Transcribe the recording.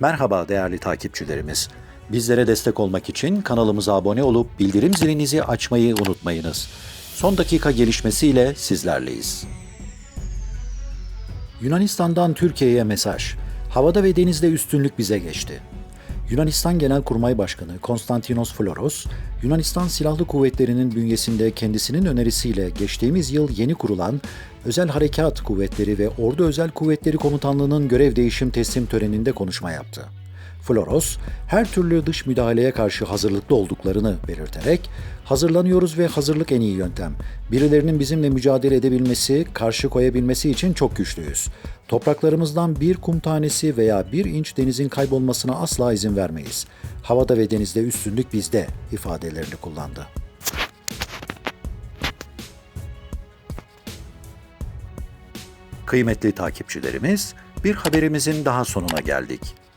Merhaba değerli takipçilerimiz. Bizlere destek olmak için kanalımıza abone olup bildirim zilinizi açmayı unutmayınız. Son dakika gelişmesiyle sizlerleyiz. Yunanistan'dan Türkiye'ye mesaj. Havada ve denizde üstünlük bize geçti. Yunanistan Genelkurmay Başkanı Konstantinos Floros, Yunanistan Silahlı Kuvvetleri'nin bünyesinde kendisinin önerisiyle geçtiğimiz yıl yeni kurulan Özel Harekat Kuvvetleri ve Ordu Özel Kuvvetleri Komutanlığı'nın görev değişim teslim töreninde konuşma yaptı. Floros, her türlü dış müdahaleye karşı hazırlıklı olduklarını belirterek, hazırlanıyoruz ve hazırlık en iyi yöntem. Birilerinin bizimle mücadele edebilmesi, karşı koyabilmesi için çok güçlüyüz. Topraklarımızdan bir kum tanesi veya bir inç denizin kaybolmasına asla izin vermeyiz. Havada ve denizde üstünlük bizde ifadelerini kullandı. Kıymetli takipçilerimiz, bir haberimizin daha sonuna geldik.